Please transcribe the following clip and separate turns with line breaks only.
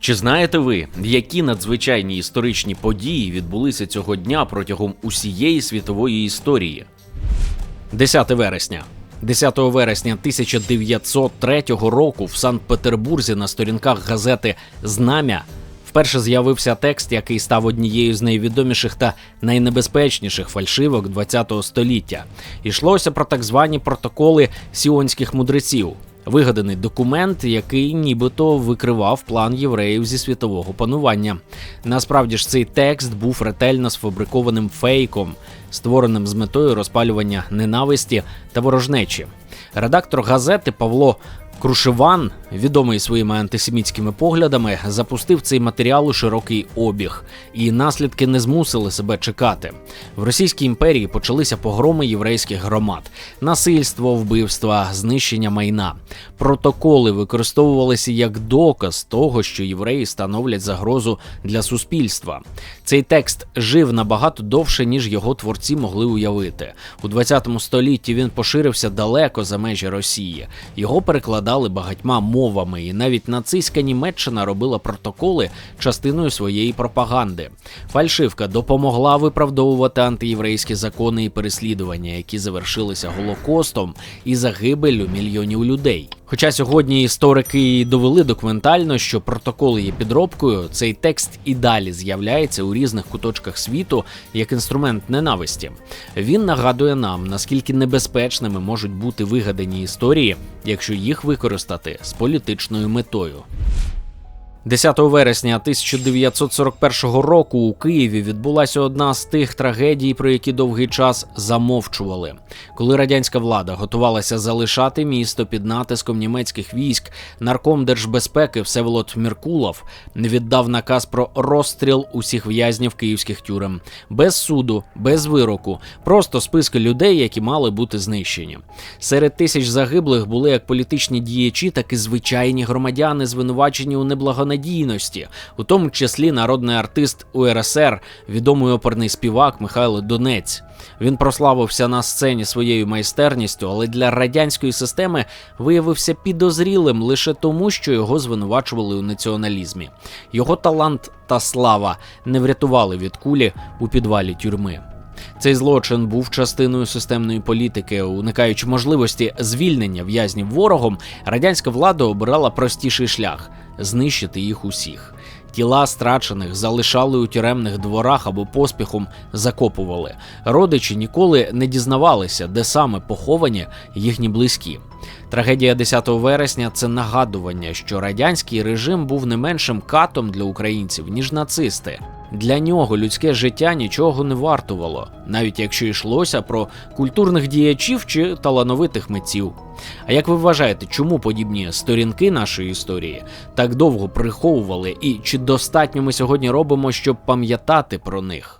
Чи знаєте ви, які надзвичайні історичні події відбулися цього дня протягом усієї світової історії? 10 вересня. 10 вересня 1903 року в Санкт-Петербурзі на сторінках газети Знам'я вперше з'явився текст, який став однією з найвідоміших та найнебезпечніших фальшивок ХХ століття. Ішлося про так звані протоколи сіонських мудреців. Вигаданий документ, який нібито викривав план євреїв зі світового панування. Насправді ж цей текст був ретельно сфабрикованим фейком, створеним з метою розпалювання ненависті та ворожнечі. Редактор газети Павло Крушеван, відомий своїми антисемітськими поглядами, запустив цей матеріал у широкий обіг, і наслідки не змусили себе чекати. В Російській імперії почалися погроми єврейських громад, насильство, вбивства, знищення майна. Протоколи використовувалися як доказ того, що євреї становлять загрозу для суспільства. Цей текст жив набагато довше, ніж його творці могли уявити. У 20 столітті він поширився далеко за межі Росії. Його перекладали багатьма мовами, і навіть нацистська Німеччина робила протоколи частиною своєї пропаганди. Фальшивка допомогла виправдовувати антиєврейські закони і переслідування, які завершилися голокостом і загибеллю мільйонів людей. Хоча сьогодні історики довели документально, що протоколи є підробкою, цей текст і далі з'являється у різних куточках світу як інструмент ненависті. Він нагадує нам, наскільки небезпечними можуть бути вигадані історії, якщо їх використати з політичною метою. 10 вересня 1941 року у Києві відбулася одна з тих трагедій, про які довгий час замовчували. Коли радянська влада готувалася залишати місто під натиском німецьких військ, нарком держбезпеки Всеволод Міркулов віддав наказ про розстріл усіх в'язнів київських тюрем без суду, без вироку, просто списки людей, які мали бути знищені. Серед тисяч загиблих були як політичні діячі, так і звичайні громадяни, звинувачені у неблагонадійності, у тому числі народний артист УРСР, відомий оперний співак Михайло Донець. Він прославився на сцені своєю майстерністю, але для радянської системи виявився підозрілим лише тому, що його звинувачували у націоналізмі. Його талант та слава не врятували від кулі у підвалі тюрми. Цей злочин був частиною системної політики, уникаючи можливості звільнення в'язнів ворогом, радянська влада обирала простіший шлях знищити їх усіх. Тіла страчених залишали у тюремних дворах або поспіхом закопували. Родичі ніколи не дізнавалися, де саме поховані їхні близькі. Трагедія 10 вересня це нагадування, що радянський режим був не меншим катом для українців, ніж нацисти. Для нього людське життя нічого не вартувало, навіть якщо йшлося про культурних діячів чи талановитих митців. А як ви вважаєте, чому подібні сторінки нашої історії так довго приховували, і чи достатньо ми сьогодні робимо, щоб пам'ятати про них?